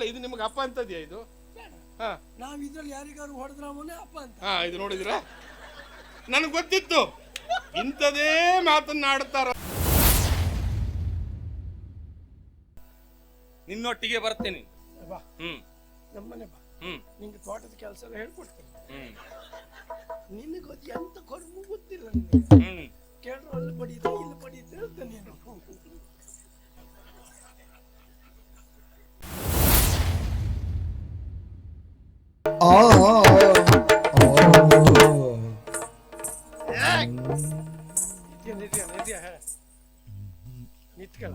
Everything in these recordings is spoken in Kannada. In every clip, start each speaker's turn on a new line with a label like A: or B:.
A: ಅಲ್ಲ ಇದು ನಿಮಗೆ ಅಪ್ಪ ಅಂತದ್ಯಾ ಇದು? ಹಾ.
B: ನಾವ್ ಇದ್ರಲ್ಲಿ ಯಾರಿಗಾರು ಹೊಡೆದ್ರ ಅವನೇ ಅಪ್ಪ ಅಂತ.
A: ಹಾ ಇದು ನೋಡಿದ್ರ? ನನಗೆ ಗೊತ್ತಿತ್ತು. ಇಂಥದೇ ಮಾತನ್ನಾಡ್ತಾರ. ನಿನ್ನೊಟ್ಟಿಗೆ ಬರ್ತೇನೆ.
B: ಬಾ.
A: ಹ್ಮ್.
B: ನಮ್ಮನೆ ಬಾ.
A: ಹ್ಮ್.
B: ನಿಂಗೆ ತೋಟದ ಕೆಲಸ ಎಲ್ಲ ಹೇಳ್ಕೊಡ್ತೇನೆ.
A: ಹ್ಮ್.
B: ನಿನಗೆ ಗೊತ್ತಿ ಎಂತ ಕೊರಮು ಗೊತ್ತಿಲ್ಲ ನನಗೆ.
A: ಹ್ಮ್
B: ಕೇಳ್ರು ಅಲ್ಲಿ ಇಲ್ಲಿ ಪಡೀತೆ ಅಂತ ನೀನು. ನಿತ್ಯ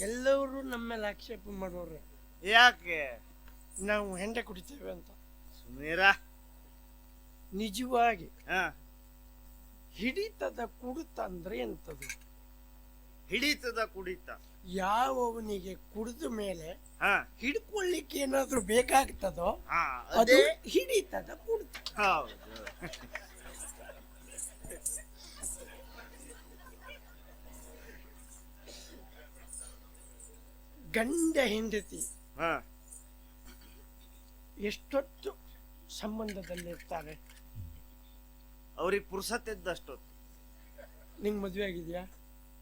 B: ಎಲ್ಲರೂ ನಮ್ಮ ಮೇಲೆ ಆಕ್ಷೇಪ ಮಾಡೋರು.
C: ಯಾಕೆ?
B: ನಾವು ಹೆಂಡೆ ಕುಡಿತೇವೆ ಅಂತ.
C: ಸುಮೀರ
B: ನಿಜವಾಗಿ
C: ಹಾ.
B: ಹಿಡಿತದ ಕುಡಿತ ಅಂದ್ರೆ ಎಂತದು?
C: ಹಿಡಿತದ ಕುಡಿತ.
B: ಯಾವವನಿಗೆ ಕುಡಿದ ಮೇಲೆ
C: ಹಾ.
B: ಹಿಡ್ಕೊಳ್ಳಿಕ್ಕೆ ಏನಾದ್ರೂ ಬೇಕಾಗ್ತದೋ
C: ಹಾ
B: ಅದು
C: ಅದೇ.
B: ಹಿಡಿತದ ಕುಡಿತ.
C: ಹೌದು.
B: ಗಂಡ ಹೆಂಡತಿ
C: ಹಾ.
B: ಎಷ್ಟೊತ್ತು ಸಂಬಂಧದಲ್ಲಿರ್ತಾರೆ?
C: ಅವ್ರಿಗೆ ಪುರ್ಸತ್ತಿದ್ದಷ್ಟೊತ್ತು
B: ನಿಂಗೆ ಮದುವೆ ಆಗಿದ್ಯಾ?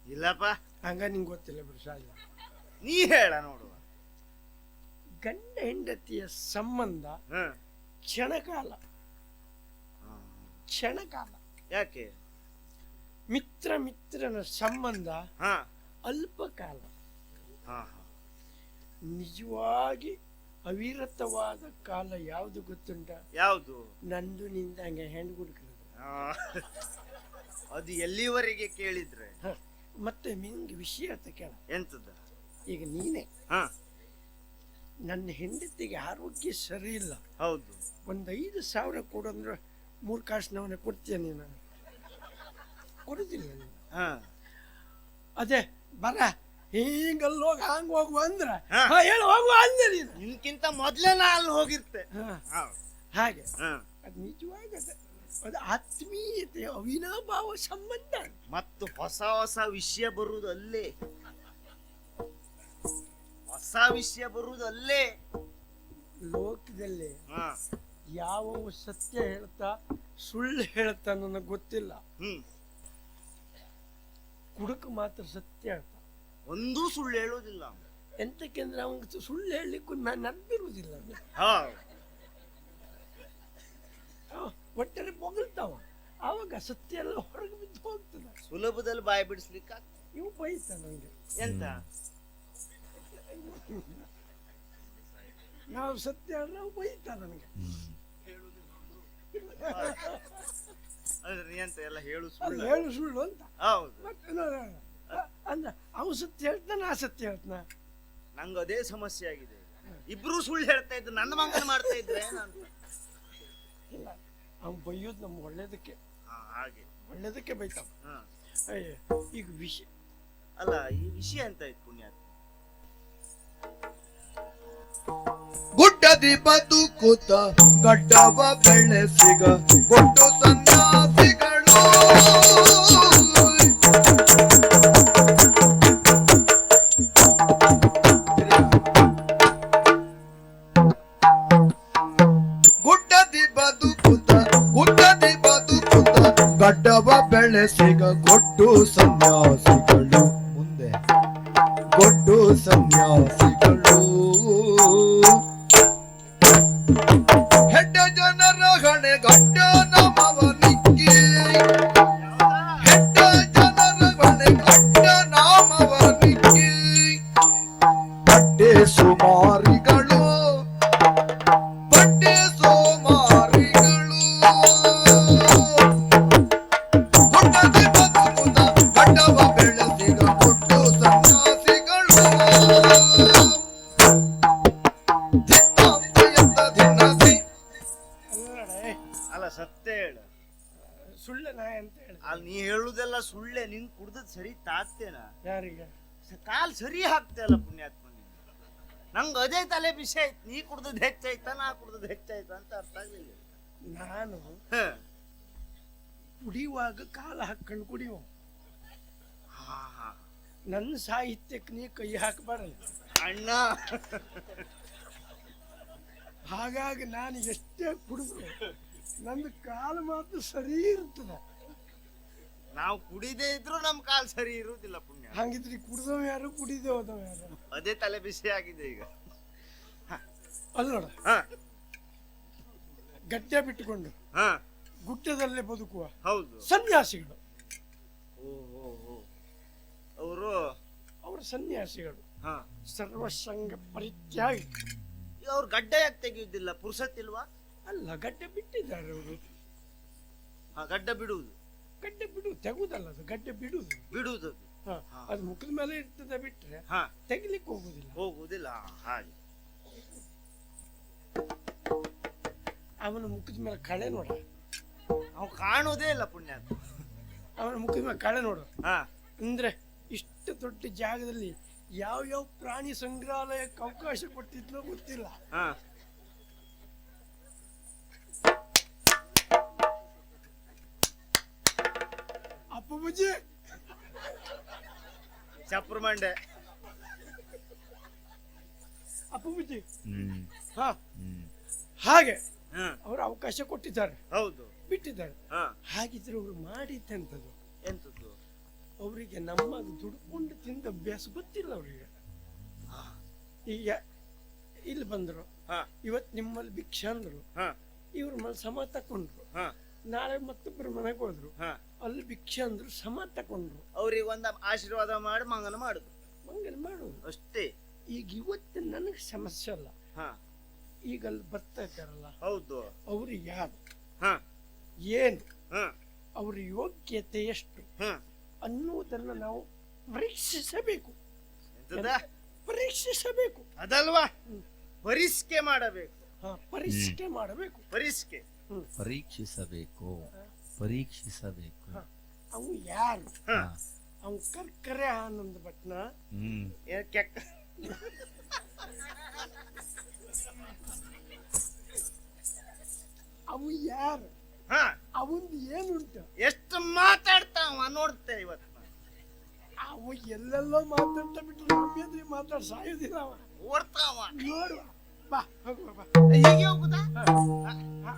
C: ಇಲ್ಲಪ್ಪ.
B: ಹಂಗ ನಿಂಗೆ ಗೊತ್ತಿಲ್ಲ ಬಿಡು
C: ನೀ ಹೇಳ ನೋಡುವ
B: ಗಂಡ ಹೆಂಡತಿಯ ಸಂಬಂಧ
C: ಹಾ.
B: ಕ್ಷಣಕಾಲ. ಕ್ಷಣಕಾಲ.
C: ಯಾಕೆ?
B: ಮಿತ್ರ ಮಿತ್ರನ ಸಂಬಂಧ
C: ಹಾ.
B: ಅಲ್ಪಕಾಲ.
C: ಹಾ ಹಾ.
B: ನಿಜವಾಗಿ ಅವಿರತವಾದ ಕಾಲ ಯಾವುದು ಗೊತ್ತುಂಟ?
C: ಯಾವುದು?
B: ನಂದು ನಿಂದ ಹಂಗೆ ಹೆಣ್ಣು
C: ಆ, ಅದು ಎಲ್ಲಿವರೆಗೆ ಕೇಳಿದ್ರೆ?
B: ಮತ್ತೆ ನಿಂಗೆ ವಿಷಯ ಅಂತ ಕೇಳ.
C: ಎಂತದ
B: ಈಗ ನೀನೆ.
C: ಹಾ.
B: ನನ್ನ ಹೆಂಡತಿಗೆ ಆರೋಗ್ಯ ಸರಿ ಇಲ್ಲ.
C: ಹೌದು.
B: ಒಂದು ಐದು ಸಾವಿರ ಕೊಡು ಅಂದ್ರೆ ಮೂರು ಕಾಸಿನವನ್ನ ಕೊಡ್ತೀಯ ನೀನು? ಕೊಡುದಿಲ್ಲ ನೀನು.
C: ಹಾ.
B: ಅದೇ ಬರ ಹಿಂಗಲ್ಲಿ ಹೋಗಿ ಹಂಗ ಹೋಗುವ ಅಂದ್ರ?
C: ಹಾ.
B: ಹಾ, ಹೇಳು ಹೋಗುವ ಅಂದ್ರೆ ನೀನು.
C: ನಿನ್ಕಿಂತ ಮೊದ್ಲೇ ನಾ ಅಲ್ಲಿ ಹೋಗಿರ್ತೆ.
B: ಹಾ, ಹಾಗೆ.
C: ಹಾ.
B: ಅದು ನಿಜವಾಗ ಅದು. ಅದು ಆತ್ಮೀಯತೆ ಅವಿನಾಭಾವ ಸಂಬಂಧ.
C: ಮತ್ತು ಹೊಸ ಹೊಸ ವಿಷಯ ಬರುವುದು ಅಲ್ಲೇ ಹೊಸ ವಿಷಯ ಬರುವುದು ಅಲ್ಲೇ
B: ಲೋಕದಲ್ಲಿ
C: ಹಾ.
B: ಯಾವ ಸತ್ಯ ಹೇಳ್ತಾ ಸುಳ್ಳು ಹೇಳ್ತಾ ನನಗೆ ಗೊತ್ತಿಲ್ಲ.
C: ಹ್ಮ್.
B: ಕುಡುಕ ಮಾತ್ರ ಸತ್ಯ ಹೇಳ್ತಾ.
C: ಒಂದೂ ಸುಳ್ಳು ಹೇಳುವುದಿಲ್ಲ. ಅವ್ನು.
B: ಎಂತಕ್ಕೆಂದ್ರೆ ಅವನಿಗೆ ಸುಳ್ಳು ಹೇಳಲಿಕ್ಕೂ ನಾನು ನಂಬಿರುವುದಿಲ್ಲ
C: ಹೌದು
B: ಒಟ್ಟಲ್ಲಿ ಮೊಗಲ್ತಾವ. ಆವಾಗ ಸತ್ಯ ಎಲ್ಲ ಹೊರಗೆ ಬಿದ್ದು ಹೋಗ್ತದೆ.
C: ಸುಲಭದಲ್ಲಿ ಬಾಯಿ ಬಿಡಿಸ್ಲಿಕ್ಕೆ
B: ಇವು ಬೈತ ನನಗೆ
C: ಎಂತ?
B: ನಾವು ಸತ್ಯ ಹೇಳಿದ್ರೆ ಅವು ಬೈತ ನನಗೆ
C: ಎಂತ ಎಲ್ಲ ಹೇಳು ಸುಳ್ಳು
B: ಹೇಳು ಸುಳ್ಳು ಅಂತ.
C: ಹೌದು.
B: ಮತ್ತೆ ಅಂದ್ರೆ ಅವು ಸತ್ಯ ಹೇಳ್ತಾನೆ ನಾ ಸತ್ಯ ಹೇಳ್ತಾನ.
C: ನಂಗೆ ಅದೇ ಸಮಸ್ಯೆ ಆಗಿದೆ. ಇಬ್ರು ಸುಳ್ಳು ಹೇಳ್ತಾ ಇದ್ರು ನನ್ನ ಮಂಗನ ಮಾಡ್ತಾ ಇದ್ರೆ ನಾನು
B: ಇಲ್ಲ. ಅವ್ನು ಬೈಯೋದು ನಮ್ಗೆ ಒಳ್ಳೇದಕ್ಕೆ.
C: ಹಾಗೆ.
B: ಒಳ್ಳೇದಕ್ಕೆ ಬೈತಾವ.
C: ಹಾ.
B: ಅಯ್ಯ ಈಗ ವಿಷಯ
C: ಅಲ್ಲ ಈ ವಿಷಯ ಅಂತ ಇತ್ತು ಪುಣ್ಯಾತ್ಮ
D: ಗುಡ್ಡದಿ ಬದುಕುತ್ತ ಗಡ್ಡವ ಬೆಳೆಸಿಗ ಗೊಟ್ಟು ಸನ್ಯಾಸಿಗಳು ಗಡ್ಡವ ಕೊಟ್ಟು ಸನ್ಯಾಸಿಗಳು. ಮುಂದೆ ಕೊಟ್ಟು ಸನ್ಯಾಸಿಗಳು
C: ನಂಗೆ ಅದೇ ತಲೆ ವಿಷಯ ಆಯ್ತು. ನೀ ಕುಡ್ದದ್ ಹೆಚ್ಚಾಯ್ತ ನಾ ಕುಡ್ದದ್ ಹೆಚ್ಚಾಯ್ತ ಅಂತ ಅರ್ಥ ಆಗ್ಲಿಲ್ಲ.
B: ನಾನು
C: ಹ.
B: ಕುಡಿಯುವಾಗ ಕಾಲ ಹಾಕೊಂಡು ಕುಡಿಯುವ.
C: ಹಾ, ಹಾ.
B: ನನ್ನ ಸಾಹಿತ್ಯಕ್ಕೆ ನೀ ಕೈ ಹಾಕಬೇಡ
C: ಅಣ್ಣ.
B: ಹಾಗಾಗಿ ನಾನು ಎಷ್ಟೇ ಕುಡಿದ್ರು ನನ್ನ ಕಾಲು ಮಾತ್ರ ಸರಿ ಇರ್ತದೆ
C: ನಾವು ಕುಡಿದೇ ಇದ್ರು ನಮ್ ಕಾಲ್ ಸರಿ ಇರುವುದಿಲ್ಲ ಪುಣ್ಯ.
B: ಹಂಗಿದ್ರೆ ಕುಡಿದವ ಯಾರು ಕುಡಿದೇ ಹೋದವ್ ಯಾರು?
C: ಅದೇ ತಲೆ ಬಿಸಿ ಆಗಿದೆ ಈಗ.
B: ಅಲ್ಲ ನೋಡ.
C: ಹ.
B: ಗಡ್ಡೆ ಬಿಟ್ಟುಕೊಂಡು
C: ಹ.
B: ಗುಡ್ಡದಲ್ಲೇ ಬದುಕುವ
C: ಹೌದು.
B: ಸನ್ಯಾಸಿಗಳು.
C: ಓ ಓ ಓ ಅವರು
B: ಅವರು ಸನ್ಯಾಸಿಗಳು.
C: ಹ.
B: ಸರ್ವಸಂಗ ಪರಿತ್ಯಾಗಿ.
C: ಅವ್ರು ಗಡ್ಡ ಯಾಕೆ ತೆಗೆಯುವುದಿಲ್ಲ ಪುರುಸತ್ತಿಲ್ವಾ?
B: ಅಲ್ಲ ಗಡ್ಡೆ ಬಿಟ್ಟಿದ್ದಾರೆ ಅವರು.
C: ಆ ಗಡ್ಡ ಬಿಡುವುದು.
B: ಗಡ್ಡೆ ಬಿಡುವುದು ತೆಗುದಲ್ಲ ಅದು ಗಡ್ಡೆ
C: ಬಿಡುವುದು.
B: ಬಿಡುವುದು ಅದು ಮುಖದ ಮೇಲೆ ಇರ್ತದೆ ಬಿಟ್ರೆ
C: ಹ.
B: ತೆಗಿಲಿಕ್ಕೆ ಹೋಗುದಿಲ್ಲ.
C: ಹೋಗುದಿಲ್ಲ ಹಾಗೆ.
B: ಅವನ ಮುಖದ ಮೇಲೆ ಕಳೆ ನೋಡ.
C: ಅವನು ಕಾಣುವುದೇ ಇಲ್ಲ ಪುಣ್ಯ
B: ಅವನ ಮುಖದ ಮೇಲೆ ಕಳೆ ನೋಡು.
C: ಹಾ.
B: ಅಂದ್ರೆ ಇಷ್ಟು ದೊಡ್ಡ ಜಾಗದಲ್ಲಿ ಯಾವ ಯಾವ ಪ್ರಾಣಿ ಸಂಗ್ರಹಾಲಯಕ್ಕೆ ಅವಕಾಶ ಕೊಟ್ಟಿದ್ಲೋ ಗೊತ್ತಿಲ್ಲ.
C: ಹಾ.
B: ಅಪ್ಪ ಬುಜ್ಜಿ
C: ಚಪ್ರ ಮಂಡೆ
B: ಅಪ್ಪ ಬುಜ್ಜಿ
D: ಹ್ಮ್.
B: ಹಾ.
D: ಹ್ಮ್.
B: ಹಾಗೆ
C: ಹ.
B: ಅವರು ಅವಕಾಶ ಕೊಟ್ಟಿದ್ದಾರೆ.
C: ಹೌದು.
B: ಬಿಟ್ಟಿದ್ದಾರೆ.
C: ಹ.
B: ಹಾಗಿದ್ರೆ ಅವರು ಮಾಡಿದ್ದಂಥದ್ದು.
C: ಎಂತದ್ದು
B: ಅವರಿಗೆ ನಮ್ಮ ದುಡ್ಕೊಂಡು ತಿಂದ ಅಭ್ಯಾಸ ಗೊತ್ತಿಲ್ಲ ಅವರಿಗೆ. ಈಗ ಇಲ್ಲಿ ಬಂದರು.
C: ಹ.
B: ಇವತ್ತು ನಿಮ್ಮಲ್ಲಿ ಭಿಕ್ಷ ಅಂದ್ರು.
C: ಹ.
B: ಇವ್ರ ಮೇಲೆ ಸಮ ತಕೊಂಡ್ರು.
C: ಹ.
B: ನಾಳೆ ಮತ್ತೊಬ್ಬರು ಮನೆಗೆ ಹೋದ್ರು.
C: ಹ.
B: ಅಲ್ಲಿ ಭಿಕ್ಷೆ ಅಂದ್ರು ಸಮ ತಕೊಂಡ್ರು.
C: ಅವ್ರಿಗೆ ಒಂದ ಆಶೀರ್ವಾದ ಮಾಡಿ ಮಂಗನ ಮಾಡುದು
B: ಮಂಗನ ಮಾಡು.
C: ಅಷ್ಟೇ.
B: ಈಗ ಇವತ್ತು ನನಗೆ ಸಮಸ್ಯೆ ಅಲ್ಲ.
C: ಹ.
B: ಈಗ ಅಲ್ಲಿ ಬರ್ತಾ ಇದ್ದಾರಲ್ಲ.
C: ಹೌದು.
B: ಅವ್ರು ಯಾರು?
C: ಹ.
B: ಏನು?
C: ಹ.
B: ಅವ್ರ ಯೋಗ್ಯತೆ ಎಷ್ಟು?
C: ಹ.
B: ಅನ್ನುವುದನ್ನು ನಾವು ಪರೀಕ್ಷಿಸಬೇಕು. ಪರೀಕ್ಷಿಸಬೇಕು.
C: ಅದಲ್ವಾ?
B: ಪರಿಷ್ಕೆ
C: ಪರಿಸ್ಕೆ ಮಾಡಬೇಕು.
B: ಹಾ, ಪರೀಕ್ಷೆ ಮಾಡಬೇಕು.
C: ಪರಿಸ್ಕೆ
D: ಪರೀಕ್ಷಿಸಬೇಕು ಪರೀಕ್ಷಿಸಬೇಕು.
B: ಅವು ಯಾರು. ಅವು ಕರ್ಕರೆ ಆನಂದ ಭಟ್ನ? ಅವು ಯಾರು? ಅವಂದ್ ಏನುಂಟು?
C: ಎಷ್ಟು ಮಾತಾಡ್ತಾವ ನೋಡ್ತೆ ಇವತ್ತು.
B: ಅವು ಎಲ್ಲೆಲ್ಲೋ ಮಾತಾಡ್ತಾ ಬಿಟ್ಟು ಮಾತಾಡ್ ಸಾಯೋದಿಲ್ಲ ಅವ.
C: ಓಡ್ತಾವ.
B: ನೋಡುವ ಬಾ ಹೋಗುವ ಬಾ.
C: ಹೀಗೆ ಹೋಗುದಾ? ಹ, ಹ,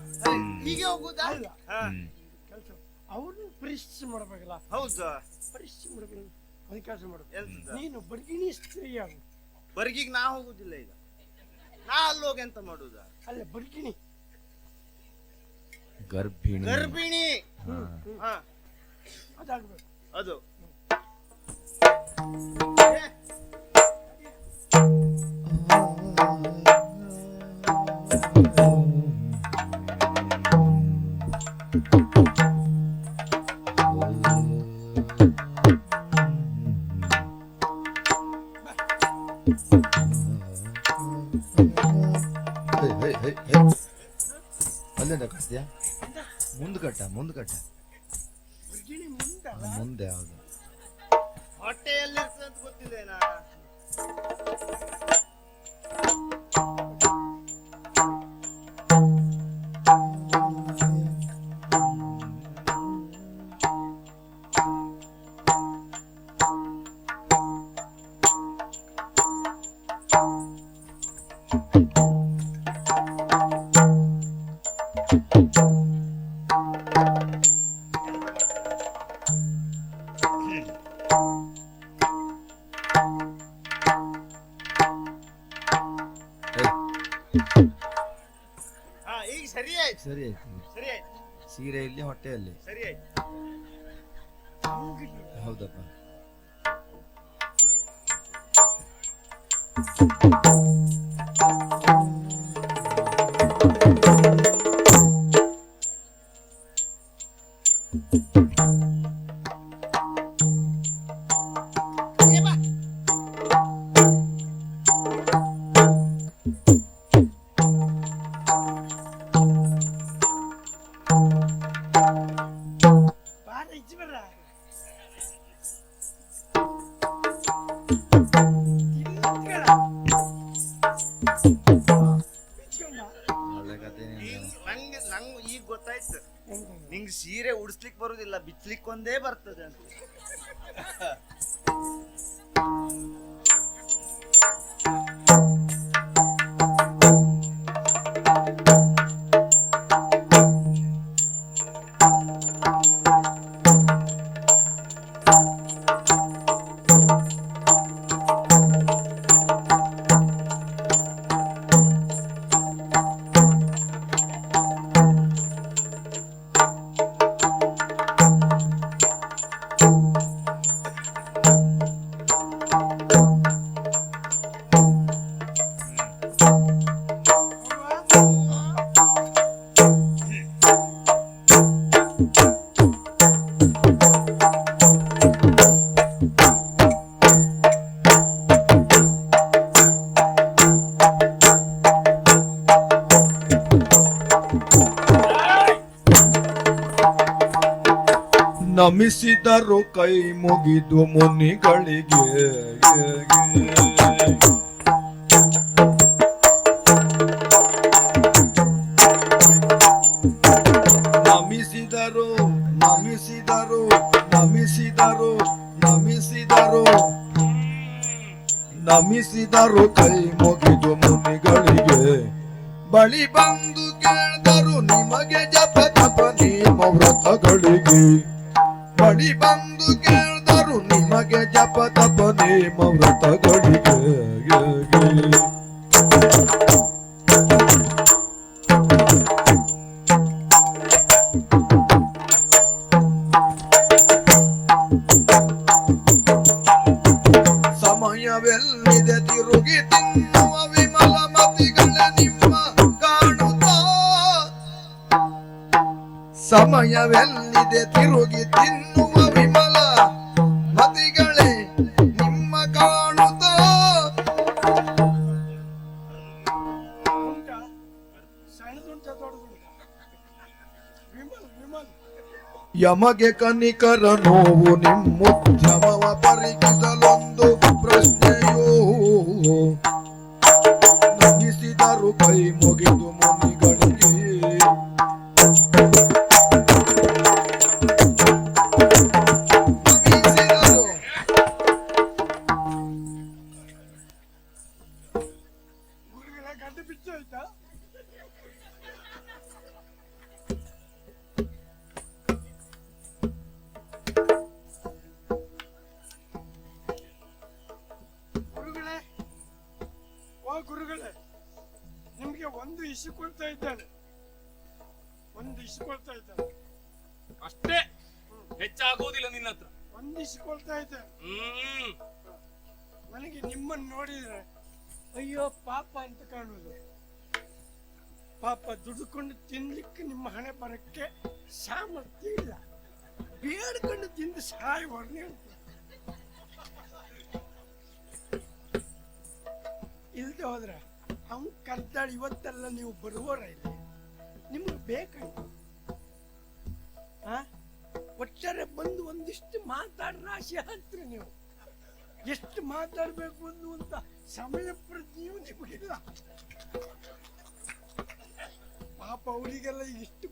C: ಹೀಗೆ ಹೋಗುದಾ?
B: ಅಲ್ಲ
C: ಹ,
D: ಹ್ಮ್.
B: ಕೆಲಸ ಅವ್ರನ್ನ ಪರೀಕ್ಷೆ ಮಾಡಬೇಕಲ್ಲ.
C: ಹೌದು?
B: ಪರೀಕ್ಷೆ ಮಾಡಬೇಕು. ಅದಕ್ಕೆ ಕೆಲಸ ಮಾಡು.
C: ಎಂತದ
B: ನೀನು ಬರ್ಗಿಣಿ ಸ್ತ್ರೀಯಾಗು
C: ಬರ್ಗಿಗ್ ನಾ ಹೋಗುದಿಲ್ಲ ಈಗ. ನಾ ಅಲ್ಲಿ ಹೋಗಿ ಎಂತ ಮಾಡುದ?
B: ಅಲ್ಲ ಬರ್ಗಿಣಿ.
D: ಗರ್ಭಿಣಿ.
C: ಗರ್ಭಿಣಿ.
D: ಹಾ.
C: ಹ.
B: ಅದಾಗ್ಬೇಕು.
C: ಅದು.
D: ಮುಂದ್ ಕಟ್ಟ
C: ಆಯ್ತು.
D: ಹೌದಪ್ಪ. ಕೈ ಮುಗಿದು ಮುನಿಗಳಿಗೆ. ನಮಿಸಿದರು ನಮಿಸಿದರು ನಮಿಸಿದರು ನಮಿಸಿದರು. ನಮಿಸಿದರು ಕೈ ಮುಗಿದು ಮುನಿಗಳಿಗೆ. ಬಳಿ ಬಂದು ಕೇಳಿದರು, ನಿಮಗೆ ಜಪ ಜಪ ನೇಮ ವ್ರತಗಳಿಗೆ ಬಳಿ ಬಂದು ಕೇಳಿದರು ನಿಮಗೆ ಜಪ ತಪ ನೇಮ ಸಮಯವೆಲ್ಲಿದೆ ತಿರುಗಿ ತಿನ್ನುವ ವಿಮಲ ಮತಿಗಳೇ ನಿಮ್ಮ ಕಾಣುತ್ತ? ಯಮಗೆ ಕನಿಕರ ನೋವು ನಿಮ್ಮುದ್ಯಮವ ಪರೀಕ್ಷಿಸಲೊಂದು ಪ್ರಶ್ನೆಯೋ. ನಗಿಸಿದರು ಕೈ
B: ಗುರುಗಳೇ ನಿಮಗೆ ಒಂದು ಇಸಿಕೊಳ್ತಾ ಇದ್ದಾನೆ. ಒಂದು ಇಸಿಕೊಳ್ತಾ ಇದ್ದಾನೆ.
A: ಅಷ್ಟೇ ಹೆಚ್ಚಾಗೋದಿಲ್ಲ ನಿನ್ನ ಹತ್ರ.
B: ಒಂದು ಇಸಿಕೊಳ್ತಾ ಇದ್ದಾನೆ.
A: ಹ್ಮ್.
B: ನನಗೆ ನಿಮ್ಮನ್ನು ನೋಡಿದ್ರೆ ಅಯ್ಯೋ ಪಾಪ ಅಂತ ಕಾಣುವುದು. ಪಾಪ ದುಡ್ಕೊಂಡು ತಿನ್ಲಿಕ್ಕೆ ನಿಮ್ಮ ಹಣೆ ಬರಕ್ಕೆ ಸಾಮರ್ಥ್ಯ ಇಲ್ಲ. ಬೇಡ್ಕೊಂಡು ತಿಂದು ಸಾಯಿ ಹೊರನೆ ಇಲ್ದೆ ಹೋದ್ರೆ ಅವ್ನು ಕರ್ದಾಳಿ ಇವತ್ತೆಲ್ಲ ನೀವು ಬರುವವರ ಇಲ್ಲಿ ನಿಮ್ಗೆ ಬೇಕಾಯ್ತು ಹಾಂ ಒಟ್ಟಾರೆ ಬಂದು ಒಂದಿಷ್ಟು ಮಾತಾಡ ರಾಶಿ ಹಾಕ್ತೀರಿ ನೀವು. ಎಷ್ಟು ಮಾತಾಡಬೇಕು ಅನ್ನುವಂತ ಸಮಯ ಪ್ರಜ್ಞೆಯೂ ನಿಮಗಿಲ್ಲ. ಪಾಪ ಅವರಿಗೆಲ್ಲ ಇಷ್ಟು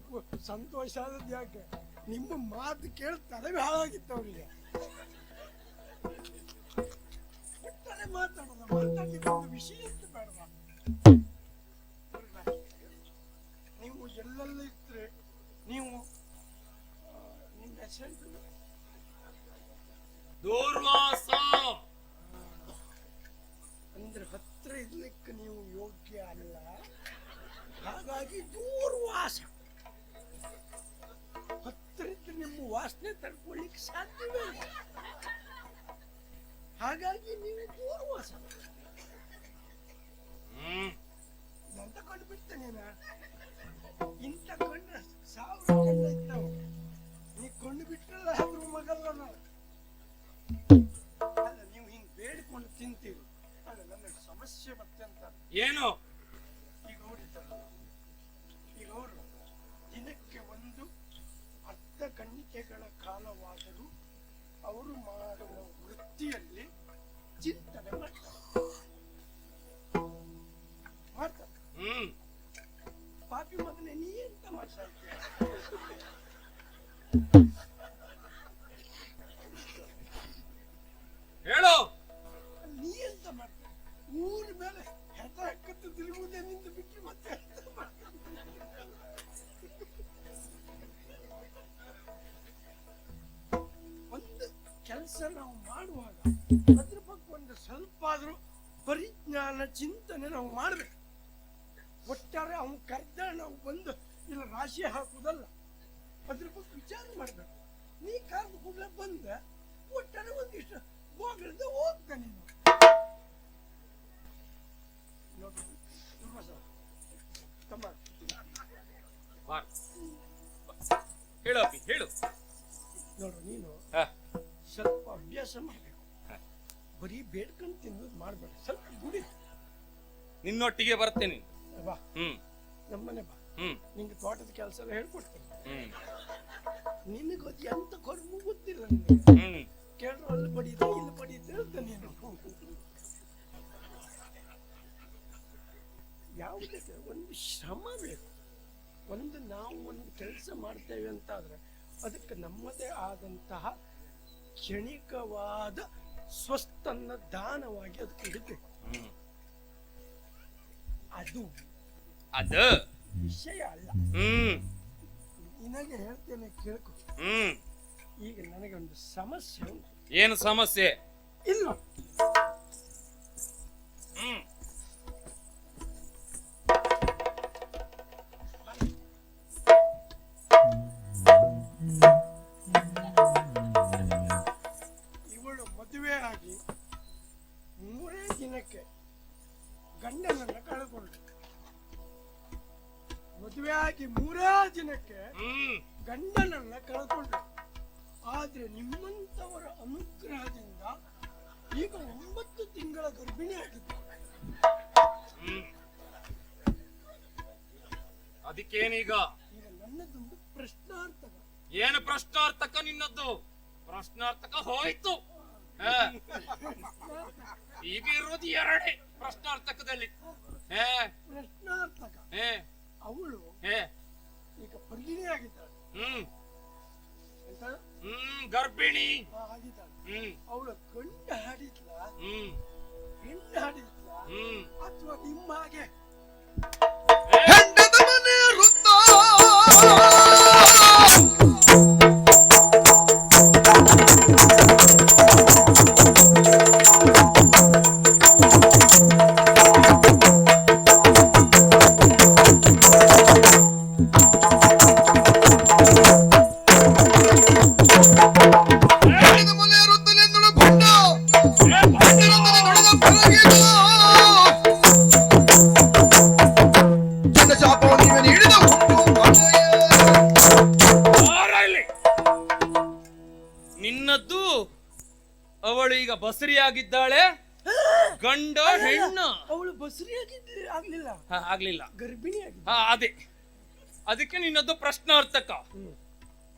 B: ಸಂತೋಷ ಆದದ್ದು ಯಾಕೆ ನಿಮ್ಮ ಮಾತು ಕೇಳಿ ತಲೆ ಹಾಳಾಗಿತ್ತು ಅವರಿಗೆ. ನೀವು ಎಲ್ಲೆಲ್ಲ ಇದ್ರೆ ನೀವು
A: ದೂರ್ವಾಸ
B: ಅಂದ್ರೆ ಹತ್ರ ಇರ್ಲಿಕ್ಕೆ ನೀವು ಯೋಗ್ಯ ಅಲ್ಲ ಹಾಗಾಗಿ ದೂರ್ವಾಸ ಹತ್ರ ಇದ್ರೆ ನಿಮ್ಮ ವಾಸನೆ ತಡ್ಕೊಳ್ಳಿಕ್ಕೆ ಸಾಧ್ಯವೇ ಹಾಗಾಗಿ ನೀವು ದೂರ್ವಾಸ. ಇಂಥ ಕಣ್ಣು ಸಾವಿರ ಕಣ್ಣು ಇದ್ದಾವೆ ನೀ ಕಣ್ಣು ಬಿಟ್ಟಲ್ಲ ಅವ್ರ ಮಗಲ್ಲ ನಾವು ಅಲ್ಲ, ನೀವು ಹಿಂಗ್ ಬೇಡಿಕೊಂಡು ತಿಂತೀವಿ ಅಲ್ಲ, ನನ್ನ ಸಮಸ್ಯೆ ಮತ್ತೆ ಅಂತ
A: ಏನು? ಹೇಳು.
B: ನೀ ಎಂತ ಮಾಡ್ತೀಯ ಊರ ಮೇಲೆ ಹೆತ ಹಕ್ಕತ್ತು ತಿರುಗುವುದೇ ನಿಂತು ಬಿಟ್ಟು ಮತ್ತೆ? ಒಂದು ಕೆಲಸ ನಾವು ಮಾಡುವಾಗ ಅದ್ರ ಬಗ್ಗೆ ಒಂದು ಸ್ವಲ್ಪ ಆದ್ರೂ ಪರಿಜ್ಞಾನ ಚಿಂತನೆ ನಾವು ಮಾಡ್ಬೇಕು. ಒಟ್ಟಾರೆ ಅವನು ಕರ್ದ ನಾವು ಬಂದು ಇಲ್ಲಿ ರಾಶಿ ಹಾಕುದಲ್ಲ. ಅದ್ರ ಬಗ್ಗೆ ವಿಚಾರ ಮಾಡಬೇಕು. ನೀ ಕರ್ದು ಕೂಡಲೇ ಬಂದ ಒಟ್ಟಾರೆ ಒಂದಿಷ್ಟು ಹೋಗಲ್ದೆ ಹೋಗ್ತ ನೀನು. ತಮ್ಮ.
A: ಹೇಳು ಅಪ್ಪಿ ಹೇಳು.
B: ನೋಡು ನೀನು ಸ್ವಲ್ಪ ಅಭ್ಯಾಸ ಮಾಡಬೇಕು.
A: ಹ.
B: ಬರೀ ಬೇಡ್ಕೊಂಡು ತಿನ್ನೋದು ಮಾಡಬೇಡ. ಸ್ವಲ್ಪ ಗುಡಿ.
A: ನಿನ್ನೊಟ್ಟಿಗೆ ಬರ್ತೇನೆ.
B: ಬಾ.
A: ಹ್ಮ್.
B: ನಮ್ಮನೆ ಬಾ. ನಿಂಗೆ ತೋಟದ ಕೆಲಸ ಎಲ್ಲ ಹೇಳ್ಕೊಡ್ತೀನಿ. ನಿನಗೆ ಎಂತ ಕೊರಮು ಗೊತ್ತಿಲ್ಲ ನನಗೆ ಕೇಳ್ರು ಅಲ್ಲಿ ಪಡೀತ ಇಲ್ಲಿ ಪಡೀತ ಹೇಳ್ತ ನೀನು. ಯಾವುದಕ್ಕೆ ಒಂದು ಶ್ರಮ ಬೇಕು. ಒಂದು ನಾವು ಒಂದು ಕೆಲಸ ಮಾಡ್ತೇವೆ ಅಂತಾದ್ರೆ ಅದಕ್ಕೆ ನಮ್ಮದೇ ಆದಂತಹ ಕ್ಷಣಿಕವಾದ ಸ್ವಸ್ತನ್ನ ದಾನವಾಗಿ ಅದಕ್ಕೆ ಇಡಬೇಕು. ಅದು.
E: ಅದ.
B: ವಿಷಯ ಅಲ್ಲ.
E: ಹ್ಮ್.
B: ನಿನಗೆ ಹೇಳ್ತೇನೆ ಕೇಳ್ಕೊ.
E: ಹ್ಮ್.
B: ಈಗ ನನಗೆ ಒಂದು ಸಮಸ್ಯೆ ಉಂಟು.
E: ಏನು ಸಮಸ್ಯೆ?
B: ಇಲ್ಲ.
E: ಹ್ಮ್.
B: ಇವಳು ಮದುವೆ ಆಗಿ ಮೂರೇ ದಿನಕ್ಕೆ ಗಂಡನನ್ನು ಕಳ್ಕೊಂಡ್ರು ಮದುವೆ ಆಗಿ ಮೂರೇ ದಿನಕ್ಕೆ ಗಂಡನನ್ನ ಕಳ್ಕೊಂಡ್ರು. ಆದ್ರೆ ನಿಮ್ಮಂತವರ ಅನುಗ್ರಹದಿಂದ ಈಗ ಒಂಬತ್ತು ತಿಂಗಳ ಗರ್ಭಿಣಿ
E: ಹ್ಮ್. ಅದಕ್ಕೇನೀಗ?
B: ಈಗ ನನ್ನದೊಂದು ಪ್ರಶ್ನಾರ್ಥಕ.
E: ಏನು ಪ್ರಶ್ನಾರ್ಥಕ ನಿನ್ನದ್ದು? ಪ್ರಶ್ನಾರ್ಥಕ ಹೋಯ್ತು. ಈಗ ಇರೋದು ಎರಡೇ ಪ್ರಶ್ನಾರ್ಥಕದಲ್ಲಿ. ಹೇ.
B: ಪ್ರಶ್ನಾರ್ಥಕ. ಅವಳು
E: ಹೇ.
B: ಈಗ ಗರ್ಭಿಣಿ ಆಗಿದ್ದಾಳೆ.
E: ಹ್ಮ್. ಹ್ಮ್ ಗರ್ಭಿಣಿ.
B: ಆಗಿದ್ದಾಳೆ.
E: ಹ್ಮ್.
B: ಅವಳ ಗಂಡ ಹಾಡಿದ್ಲ?
E: ಹ್ಮ್.
B: ಹೆಣ್ಣು ಹಾಡಿದ್ಲ?
E: ಹಾ ಅದೇ. ಅದಕ್ಕೆ ನಿನ್ನದ್ದು ಪ್ರಶ್ನಾರ್ಥಕ.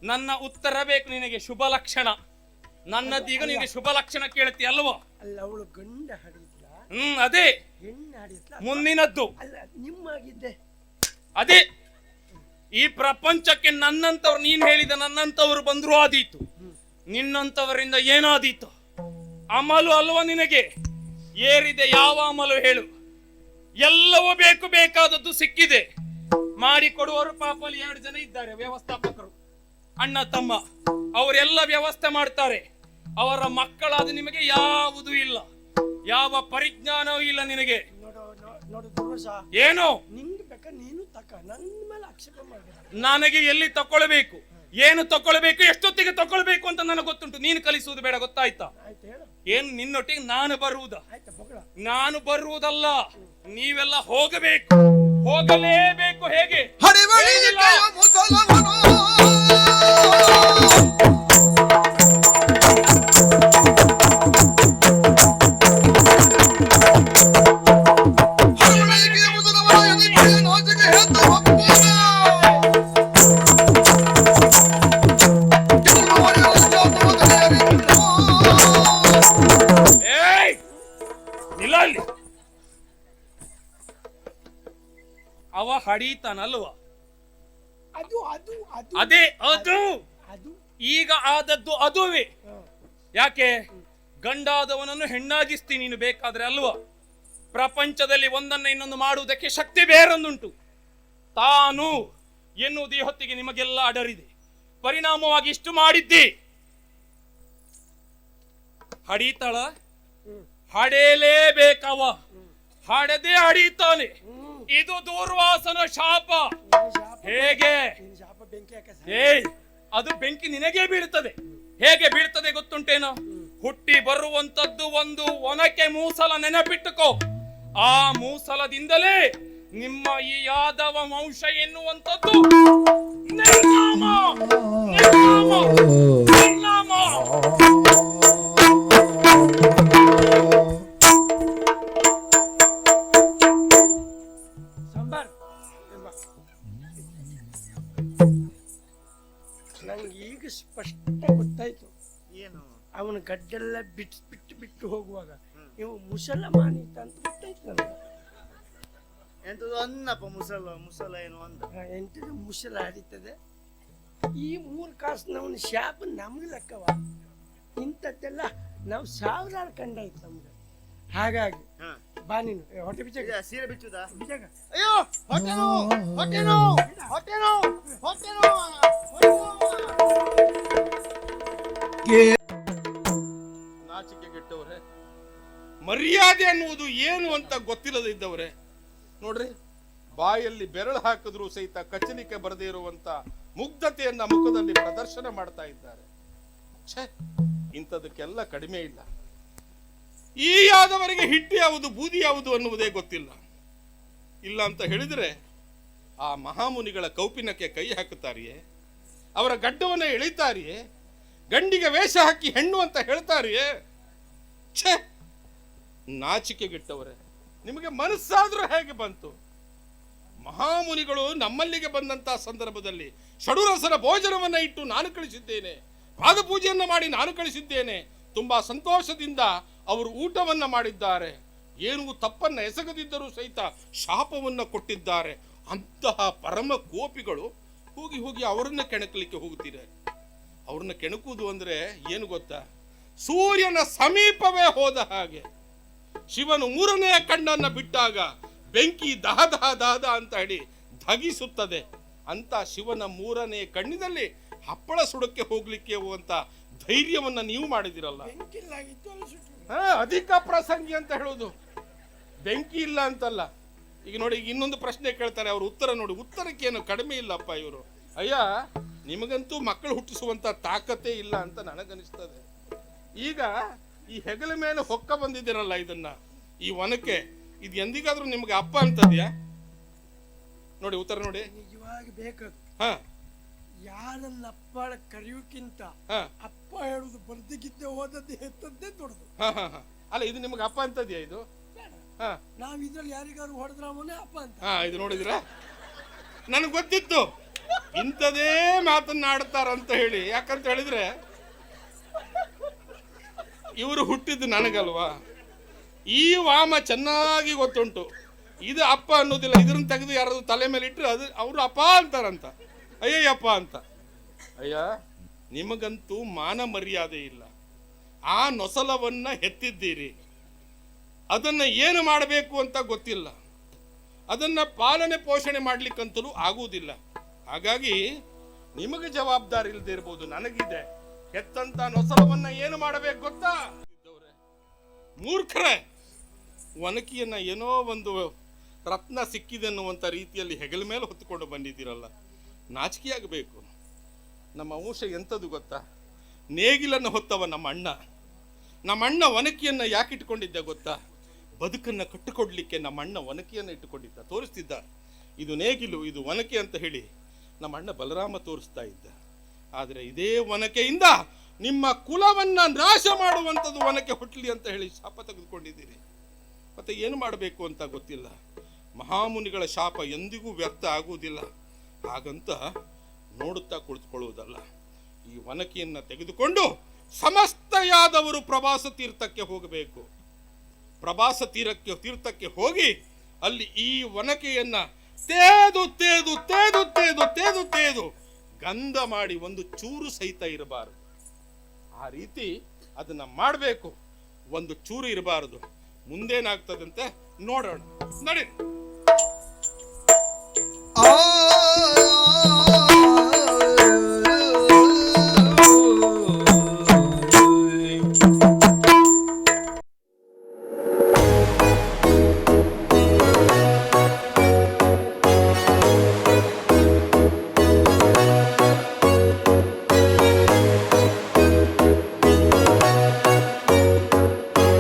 E: ನನ್ನ ಉತ್ತರ ಬೇಕು ನಿನಗೆ ಶುಭ ಲಕ್ಷಣ. ನನ್ನದೀಗ ನಿನಗೆ ಶುಭ ಲಕ್ಷಣ ಕೇಳ್ತಿ ಅಲ್ವಾ?
B: ಅಲ್ಲ ಅವಳು ಗಂಡ ಹಡಿದ್ಲ
E: ಹ್ಮ್ ಅದೇ.
B: ಹೆಣ್ಣು ಹಾಡಿದ್ಲ
E: ಮುಂದಿನದ್ದು.
B: ಅಲ್ಲ ನಿಮ್ಮಾಗಿದ್ದೆ.
E: ಅದೇ. ಈ ಪ್ರಪಂಚಕ್ಕೆ ನನ್ನಂತವ್ರು ನೀನ್ ಹೇಳಿದ ನನ್ನಂತವ್ರು ಬಂದ್ರು ಆದೀತು. ನಿನ್ನಂತವರಿಂದ ಏನಾದೀತು? ಅಮಲು ಅಲ್ವಾ ನಿನಗೆ? ಏರಿದೆ ಯಾವ ಅಮಲು ಹೇಳು. ಎಲ್ಲವೂ ಬೇಕು ಬೇಕಾದದ್ದು ಸಿಕ್ಕಿದೆ. ಮಾಡಿಕೊಡುವವರು ಪಾಪಲ್ಲಿ ಎರಡು ಜನ ಇದ್ದಾರೆ ವ್ಯವಸ್ಥಾಪಕರು. ಅಣ್ಣ ತಮ್ಮ ಅವರೆಲ್ಲ ವ್ಯವಸ್ಥೆ ಮಾಡ್ತಾರೆ. ಅವರ ಮಕ್ಕಳಾದ ನಿಮಗೆ ಯಾವುದು ಇಲ್ಲ. ಯಾವ ಪರಿಜ್ಞಾನವೂ ಇಲ್ಲ ನಿನಗೆ. ಏನು? ನನಗೆ ಎಲ್ಲಿ ತಕೊಳ್ಬೇಕು ಏನು ತಕೊಳ್ಬೇಕು ಎಷ್ಟೊತ್ತಿಗೆ ತಕೊಳ್ಬೇಕು ಅಂತ ನನಗೆ ಗೊತ್ತುಂಟು. ನೀನು ಕಲಿಸುವುದು ಬೇಡ ಗೊತ್ತಾಯ್ತಾ? ಏನು ನಿನ್ನೊಟ್ಟಿಗೆ ನಾನು ಬರುವುದ? ನಾನು ಬರುವುದಲ್ಲ ನೀವೆಲ್ಲ ಹೋಗಬೇಕು. ಹೋಗಲೇಬೇಕು ಹೇಗೆ?
D: ಹರಿವಳಿಕೆಯ ಮುಸಲವನು.
E: ಅವ
B: ಅದು ಅದು ಅದು.
E: ಅದೇ ಅದು.
B: ಅದು
E: ಈಗ ಆದದ್ದು ಅದುವೇ. ಯಾಕೆ? ಗಂಡಾದವನನ್ನು ಹೆಣ್ಣಾಗಿಸ್ತಿ ನೀನು ಬೇಕಾದ್ರೆ ಅಲ್ವಾ? ಪ್ರಪಂಚದಲ್ಲಿ ಒಂದನ್ನ ಇನ್ನೊಂದು ಮಾಡುವುದಕ್ಕೆ ಶಕ್ತಿ ಬೇರೊಂದುಂಟು. ತಾನು ಎನ್ನುವುದು ಈ ಹೊತ್ತಿಗೆ ನಿಮಗೆಲ್ಲ ಅಡರಿದೆ. ಪರಿಣಾಮವಾಗಿ ಇಷ್ಟು ಮಾಡಿದ್ದಿ. ಹಡೀತಾಳ. ಹಡೇಲೇಬೇಕವ ಹಡದೆ ಹಡೀತಾನೆ. ಇದು ದೂರ್ವಾಸನ ಶಾಪ. ಹೇಗೆ? ಏಯ್, ಅದು ಬೆಂಕಿ ನಿನಗೆ ಬೀಳ್ತದೆ ಹೇಗೆ ಬೀಳ್ತದೆ ಗೊತ್ತುಂಟೇನೋ? ಹುಟ್ಟಿ ಬರುವಂತದ್ದು ಒಂದು ಒನಕೆ ಮೂಸಲ ನೆನಪಿಟ್ಟುಕೋ. ಆ ಮೂಸಲದಿಂದಲೇ ನಿಮ್ಮ ಈ ಯಾದವ ವಂಶ ಎನ್ನುವಂಥದ್ದು ನಿರ್ನಾಮ ನಿರ್ನಾಮ ನಿರ್ನಾಮ.
B: ಬಿಟ್ಟು ಬಿಟ್ಟು ಬಿಟ್ಟು ಹೋಗುವಾಗ ನೀವು ಮುಸಲ್ಮಾನಿ ಅಂತ ಗೊತ್ತಾಯ್ತು
C: ಎಂತದು ಅನ್ನಪ್ಪ ಮುಸಲ ಮುಸಲ ಏನು ಅಂದ
B: ಎಂಟದು ಮುಸಲ ಹರಿತದೆ ಈ ಮೂರು ನಮ್ಮ ಶಾಪ ನಮ್ಗೆ ಲೆಕ್ಕವ ಇಂಥದ್ದೆಲ್ಲ ನಾವು ಸಾವಿರಾರು ಕಂಡಾಯ್ತು ನಮ್ಗೆ. ಹಾಗಾಗಿ
C: ಬಾನಿನು
B: ಬಾ ನೀನು. ಏ, ಹೊಟ್ಟೆ ಬಿಚ್ಚ.
C: ಸೀರೆ ಬಿಚ್ಚುದ?
B: ಬಿಚ್ಚಾಗ.
C: ಅಯ್ಯೋ ನೋವು ಹೊಟ್ಟೆ ನೋವು ಹೊಟ್ಟೆ ನೋವು ಹೊಟ್ಟೆ ನೋವು.
A: ನಾಚಿಕೆಗೆಟ್ಟವ್ರೆ ಮರ್ಯಾದೆ ಅನ್ನುವುದು ಏನು ಅಂತ ಗೊತ್ತಿಲ್ಲದಿದ್ದವ್ರೆ. ನೋಡ್ರಿ, ಬಾಯಲ್ಲಿ ಬೆರಳು ಹಾಕಿದ್ರು ಸಹಿತ ಕಚಲಿಕೆ ಬರದೇ ಇರುವಂತ ಮುಗ್ಧತೆಯನ್ನ ಮುಖದಲ್ಲಿ ಪ್ರದರ್ಶನ ಮಾಡ್ತಾ ಇದ್ದಾರೆ. ಇಂಥದಕ್ಕೆಲ್ಲ ಕಡಿಮೆ ಇಲ್ಲ. ಈ ಆದವರಿಗೆ ಹಿಟ್ಟು ಯಾವುದು, ಬೂದಿ ಯಾವುದು ಅನ್ನುವುದೇ ಗೊತ್ತಿಲ್ಲ. ಇಲ್ಲ ಅಂತ ಹೇಳಿದ್ರೆ ಆ ಮಹಾಮುನಿಗಳ ಕೌಪಿನಕ್ಕೆ ಕೈ ಹಾಕುತ್ತಾರಿಯೇ? ಅವರ ಗಡ್ಡವನ್ನು ಎಳಿತಾರಿಯೇ? ಗಂಡಿಗೆ ವೇಷ ಹಾಕಿ ಹೆಣ್ಣು ಅಂತ ಹೇಳ್ತಾರಿಯೇ? ಛೇ! ನಾಚಿಕೆಗೆಟ್ಟವರೇ, ನಿಮಗೆ ಮನಸ್ಸಾದ್ರೂ ಹೇಗೆ ಬಂತು? ಮಹಾಮುನಿಗಳು ನಮ್ಮಲ್ಲಿಗೆ ಬಂದಂತಹ ಸಂದರ್ಭದಲ್ಲಿ ಷಡುರಸರ ಭೋಜನವನ್ನ ಇಟ್ಟು ನಾನು ಕಳಿಸಿದ್ದೇನೆ, ಪಾದಪೂಜೆಯನ್ನು ಮಾಡಿ ನಾನು ಕಳಿಸಿದ್ದೇನೆ, ತುಂಬಾ ಸಂತೋಷದಿಂದ ಅವರು ಊಟವನ್ನ ಮಾಡಿದ್ದಾರೆ. ಏನು ತಪ್ಪನ್ನ ಎಸಗದಿದ್ದರೂ ಸಹಿತ ಶಾಪವನ್ನ ಕೊಟ್ಟಿದ್ದಾರೆ. ಅಂತಹ ಪರಮ ಕೋಪಿಗಳು ಹೋಗಿ ಹೋಗಿ ಅವರನ್ನ ಕೆಣಕಲಿಕ್ಕೆ ಹೋಗುತ್ತೀರ? ಅವ್ರನ್ನ ಕೆಣಕುವುದು ಅಂದ್ರೆ ಏನು ಗೊತ್ತಾ? ಸೂರ್ಯನ ಸಮೀಪವೇ ಹೋದ ಹಾಗೆ ಶಿವನು ಮೂರನೆಯ ಕಣ್ಣನ್ನ ಬಿಟ್ಟಾಗ ಬೆಂಕಿ ದಹ ದಹ ದಹದ ಅಂತ ಹೇಳಿ ಧಗಿಸುತ್ತದೆ. ಅಂತ ಶಿವನ ಮೂರನೇ ಕಣ್ಣಿನಲ್ಲಿ ಹಪ್ಪಳ ಸುಡಕ್ಕೆ ಹೋಗ್ಲಿಕ್ಕೆ ಹೋಗುವಂತ ಧೈರ್ಯವನ್ನ ನೀವು ಮಾಡಿದಿರಲ್ಲ. ಹಾ ಅಧಿಕ ಪ್ರಸಂಗಿ ಅಂತ ಹೇಳೋದು. ಬೆಂಕಿ ಇಲ್ಲ ಅಂತಲ್ಲ. ಈಗ ನೋಡಿ ಈಗ ಇನ್ನೊಂದು ಪ್ರಶ್ನೆ ಕೇಳ್ತಾರೆ ಅವ್ರ ಉತ್ತರ ನೋಡಿ. ಉತ್ತರಕ್ಕೆ ಏನು ಕಡಿಮೆ ಇಲ್ಲಪ್ಪ ಇವರು. ಅಯ್ಯ ನಿಮಗಂತೂ ಮಕ್ಕಳು ಹುಟ್ಟಿಸುವಂತ ತಾಕತೆ ಇಲ್ಲ ಅಂತ ನನಗನಿಸ್ತದೆ ಈಗ ಈ ಹೆಗಲ ಮೇಲೆ ಹೊಕ್ಕ ಬಂದಿದ್ದೀರಲ್ಲ ಇದನ್ನ ಈ ವನಕ್ಕೆ ಇದು ಎಂದಿಗಾದ್ರೂ ನಿಮ್ಗೆ ಅಪ್ಪ ಅಂತದ್ಯಾ? ನೋಡಿ ಉತ್ತರ ನೋಡಿ.
B: ನಿಜವಾಗ ಬೇಕದು
A: ಹಾ.
B: ಯಾರನ್ನ ಅಪ್ಪಾಳ ಕರೆಯೋಕ್ಕಿಂತ ಅಪ್ಪ ಹೇಳುದು ಬರ್ದಿಗಿದ್ದೆ ಹೋದದ್ದು ಹೆತ್ತದ್ದೇ ದೊಡ್ಡದು.
A: ಹಾ ಹಾ ಹಾ. ಅಲ್ಲ ಇದು ನಿಮ್ಗೆ ಅಪ್ಪ ಅಂತದ್ಯಾ ಇದು?
B: ನಾವ್ ಇದ್ರಲ್ಲಿ ಯಾರಿಗಾರು ಹೊಡೆದ್ರ ಅವನೇ ಅಪ್ಪ ಅಂತ.
A: ಹಾ ಇದು ನೋಡಿದ್ರ? ನನಗೆ ಗೊತ್ತಿತ್ತು. ಇಂಥದೇ ಮಾತನ್ನಾಡ್ತಾರಂತ ಹೇಳಿ. ಯಾಕಂತ ಹೇಳಿದ್ರೆ ಇವರು ಹುಟ್ಟಿದ್ದು ನನಗಲ್ವಾ? ಈ ವಾಮ ಚೆನ್ನಾಗಿ ಗೊತ್ತುಂಟು. ಇದು ಅಪ್ಪ ಅನ್ನೋದಿಲ್ಲ ಇದನ್ನು ತೆಗೆದು ಯಾರಾದ್ರೂ ತಲೆ ಮೇಲೆ ಇಟ್ಟರೆ ಅದು ಅವರು ಅಪ್ಪ ಅಂತಾರಂತ. ಅಯ್ಯಯ್ಯಪ್ಪ ಅಂತ. ಅಯ್ಯ, ನಿಮಗಂತೂ ಮಾನ ಮರ್ಯಾದೆ ಇಲ್ಲ. ಆ ನೊಸಲವನ್ನ ಹೆತ್ತಿದ್ದೀರಿ. ಅದನ್ನು ಏನು ಮಾಡಬೇಕು ಅಂತ ಗೊತ್ತಿಲ್ಲ. ಅದನ್ನು ಪಾಲನೆ ಪೋಷಣೆ ಮಾಡಲಿಕ್ಕಂತಲೂ ಆಗುವುದಿಲ್ಲ. ಹಾಗಾಗಿ ನಿಮಗೆ ಜವಾಬ್ದಾರಿ ಇಲ್ಲದೆ ಇರ್ಬೋದು, ನನಗಿದೆ. ಹೆತ್ತಂತ ನೊಸಲವನ್ನ ಏನು ಮಾಡಬೇಕು ಗೊತ್ತಾ. ಮೂರ್ಖರೇ, ಒನಕಿಯನ್ನ ಏನೋ ಒಂದು ರತ್ನ ಸಿಕ್ಕಿದೆ ಅನ್ನುವಂಥ ರೀತಿಯಲ್ಲಿ ಹೆಗಲ ಮೇಲೆ ಹೊತ್ತುಕೊಂಡು ಬಂದಿದ್ದೀರಲ್ಲ, ನಾಚಿಕೆಯಾಗಬೇಕು. ನಮ್ಮ ಅಂಶ ಎಂಥದ್ದು ಗೊತ್ತಾ? ನೇಗಿಲನ್ನು ಹೊತ್ತವ ನಮ್ಮ ಅಣ್ಣ. ನಮ್ಮ ಅಣ್ಣ ಒನಕಿಯನ್ನ ಯಾಕೆ ಇಟ್ಟುಕೊಂಡಿದ್ದೆ ಗೊತ್ತಾ? ಬದುಕನ್ನು ಕಟ್ಟಿಕೊಡ್ಲಿಕ್ಕೆ ನಮ್ಮ ಅಣ್ಣ ಒನಕಿಯನ್ನು ಇಟ್ಟುಕೊಂಡಿದ್ದ, ತೋರಿಸ್ತಿದ್ದ. ಇದು ನೇಗಿಲು, ಇದು ಒನಕೆ ಅಂತ ಹೇಳಿ ನಮ್ಮ ಅಣ್ಣ ಬಲರಾಮ ತೋರಿಸ್ತಾ ಇದ್ದ. ಆದರೆ ಇದೇ ಒನಕೆಯಿಂದ ನಿಮ್ಮ ಕುಲವನ್ನು ನಾಶ ಮಾಡುವಂಥದ್ದು ಒನಕೆ ಹುಟ್ಟಲಿ ಅಂತ ಹೇಳಿ ಶಾಪ ತೆಗೆದುಕೊಂಡಿದ್ದೀರಿ. ಮತ್ತೆ ಏನು ಮಾಡಬೇಕು ಅಂತ ಗೊತ್ತಿಲ್ಲ. ಮಹಾಮುನಿಗಳ ಶಾಪ ಎಂದಿಗೂ ವ್ಯರ್ಥ ಆಗುವುದಿಲ್ಲ. ಹಾಗಂತ ನೋಡುತ್ತಾ ಕುಳಿತುಕೊಳ್ಳುವುದಲ್ಲ. ಈ ಒನಕೆಯನ್ನು ತೆಗೆದುಕೊಂಡು ಸಮಸ್ತ ಯಾದವರು ಪ್ರವಾಸ ತೀರ್ಥಕ್ಕೆ ಹೋಗಬೇಕು. ಪ್ರವಾಸ ತೀರಕ್ಕೆ, ತೀರ್ಥಕ್ಕೆ ಹೋಗಿ ಅಲ್ಲಿ ಈ ಒನಕೆಯನ್ನು ತೇದು ತೇದು ತೇದು ತೇದು ತೇದು ತೇದು ಗಂಧ ಮಾಡಿ ಒಂದು ಚೂರು ಸಹಿತ ಇರಬಾರದು. ಆ ರೀತಿ ಅದನ್ನ ಮಾಡಬೇಕು. ಒಂದು ಚೂರು ಇರಬಾರದು. ಮುಂದೇನಾಗ್ತದಂತೆ ನೋಡೋಣ. ನಡೀರಿ.